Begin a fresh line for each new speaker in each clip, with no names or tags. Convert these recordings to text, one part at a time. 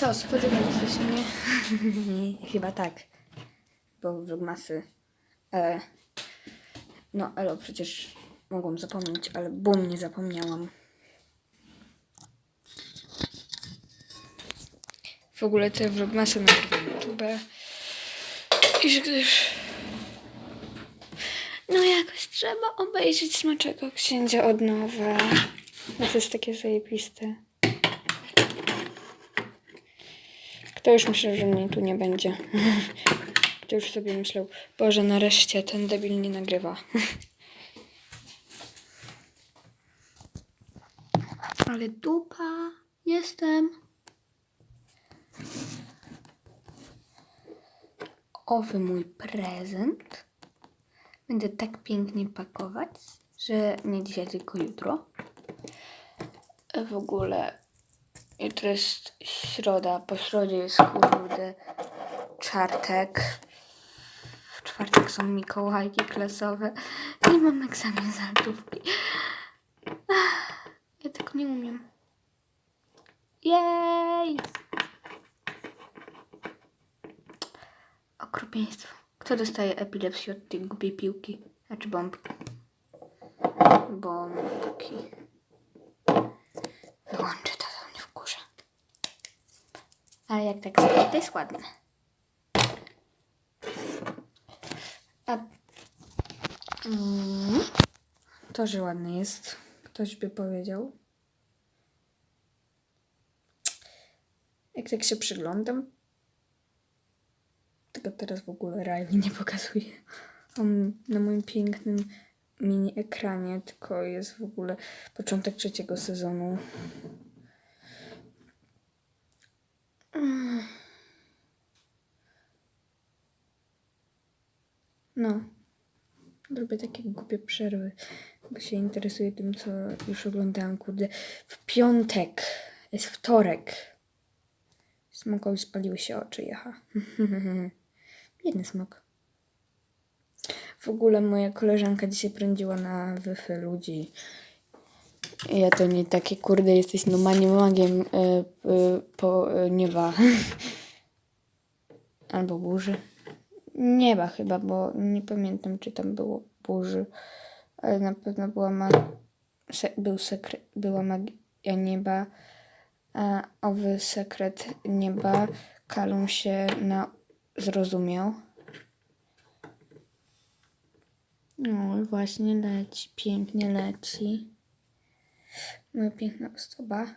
Co, spodziewaliście się mnie? Chyba tak. Bo vlogmasy... E, no, elo, przecież mogłam zapomnieć, ale bum, nie zapomniałam. W ogóle te vlogmasy nagrywam na YouTube. I gdyż... No jakoś trzeba obejrzeć Smaczego Księcia od nowa. No to jest takie zajebiste. Kto już myślał, że mnie tu nie będzie? Kto już sobie myślał, Boże, nareszcie ten debil nie nagrywa. Ale dupa, jestem. Owy mój prezent. Będę tak pięknie pakować, że nie dzisiaj, tylko jutro. W ogóle jutro jest środa, po środzie jest kurde czwartek. W czwartek są Mikołajki klasowe i mam egzamin z altówki. Ja tak nie umiem. Jej! Okropieństwo. Kto dostaje epilepsję od tej głupiej piłki? Znaczy bombki. Bombki. Wyłączę to, to mnie wkurza. Ale jak tak zrobię, to jest ładne. A... Mm. To, że ładne jest, ktoś by powiedział. Jak tak się przyglądam, tego teraz w ogóle realnie nie pokazuję. On na moim pięknym mini ekranie, tylko jest w ogóle początek trzeciego sezonu. No. Robię takie głupie przerwy, bo się interesuję tym, co już oglądałam, kurde. W piątek jest wtorek. Smokowi spaliły się oczy, jaha. Biedny smok. W ogóle moja koleżanka dzisiaj prędziła na wyfy ludzi. Ja to nie takie, kurde, jesteś normalnie magiem y, y, po y, nieba. Albo burzy. Nieba chyba, bo nie pamiętam, czy tam było burzy. Ale na pewno była ma... Se, był sekret, była magia nieba. A owy sekret nieba Kalum się na... zrozumiał. No właśnie leci, pięknie leci. Moja piękna ozdoba.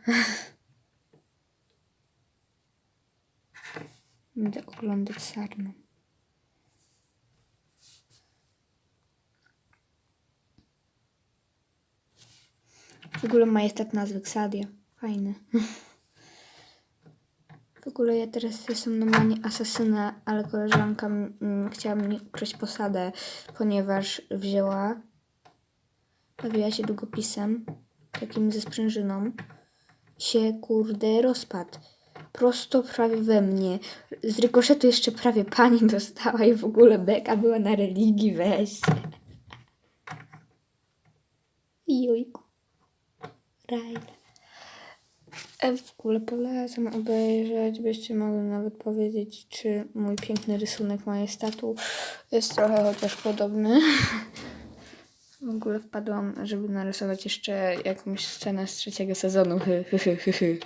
Będę oglądać sarnę. W ogóle majestat nazwy Ksadia. Fajny. W ogóle ja teraz jestem normalnie asasyna, ale koleżanka chciała mi ukraść posadę, ponieważ wzięła, bawiła się długopisem, takim ze sprężyną, się kurde rozpadł. Prosto prawie we mnie. Z rykoszetu jeszcze prawie pani dostała i w ogóle beka była na religii, weź. Jojku. Rajda. E, W ogóle polecam obejrzeć, byście mogli nawet powiedzieć, czy mój piękny rysunek majestatu jest trochę chociaż podobny. W ogóle wpadłam, żeby narysować jeszcze jakąś scenę z trzeciego sezonu. Hy.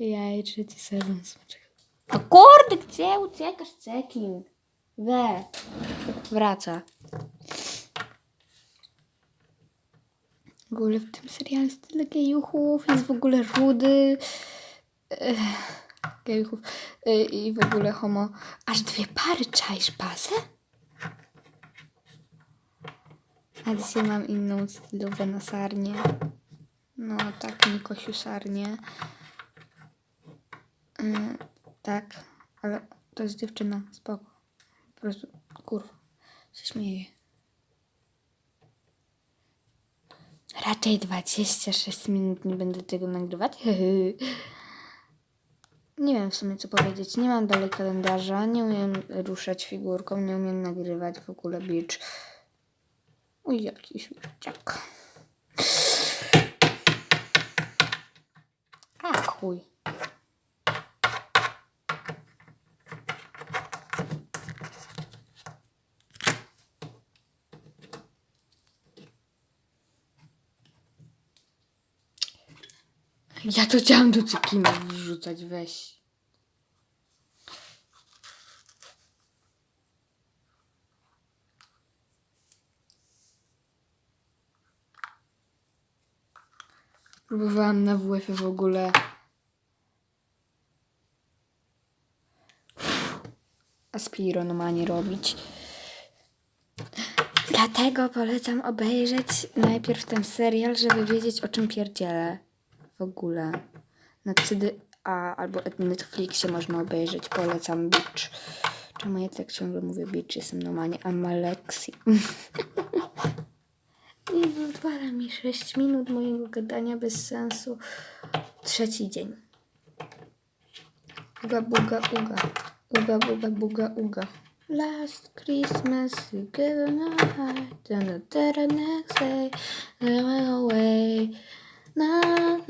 Jaj, trzeci sezon. smacznego. O kurde, gdzie uciekasz, cekin? We. Wraca. W ogóle w tym serialu jest tyle gejuchów, jest w ogóle rudy. Ech, gejuchów yy, i w ogóle homo. Aż dwie pary czaisz bazę? A dzisiaj mam inną stylówę na sarnię. No tak, Nikosiu sarnię. Yy, tak, ale to jest dziewczyna, spoko. Po prostu, kurwa, się śmieję. Raczej 26 minut nie będę tego nagrywać. Nie wiem w sumie co powiedzieć. Nie mam dalej kalendarza, nie umiem ruszać figurką, nie umiem nagrywać w ogóle beach. Uj, jakiś dziak. A, chuj. Ja to chciałam do cekina wrzucać, weź. Próbowałam na WF w ogóle. Aspironomanie robić. Dlatego polecam obejrzeć najpierw ten serial, żeby wiedzieć o czym pierdzielę w ogóle. Na CD A albo Netflixie można obejrzeć. Polecam Beach. Czemu ja tak ciągle mówię Beach? Jestem normalnie Amalexi. I wypala mi 6 minut mojego gadania bez sensu. Trzeci dzień. Uga, buga, uga. Uga, buga, buga, uga. Last Christmas you gave a heart and the next day they went away. Na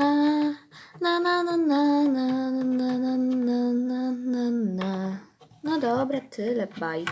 na na na na na na na na na na na. No dobra, tyle, bye.